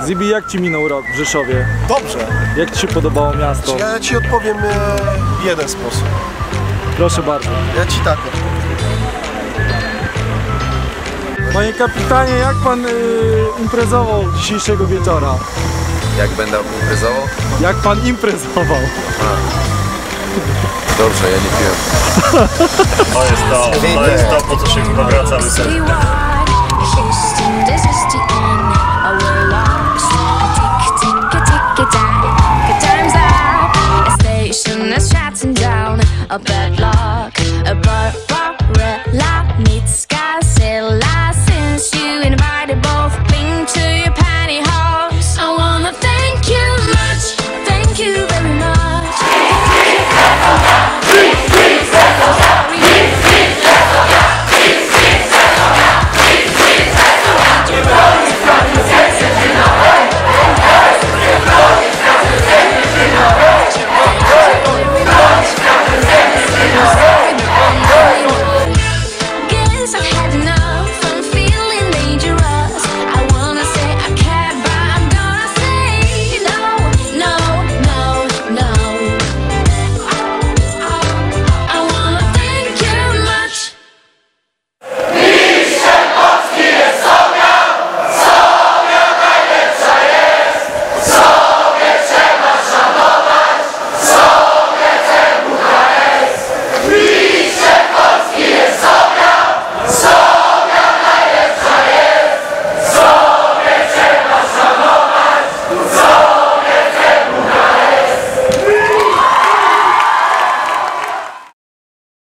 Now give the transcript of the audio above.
Zibi, jak ci minął rok w Rzeszowie? Dobrze. Jak ci się podobało miasto? Ja ci odpowiem e, w jeden sposób. Proszę bardzo. Ja ci tak odpowiem. Panie kapitanie, jak pan y, imprezował dzisiejszego wieczora? Jak będę imprezował? Jak pan imprezował? Dobrze, ja nie piłem. To jest to, to jest to, po co się chyba wracamy a bad life. Guess I had enough.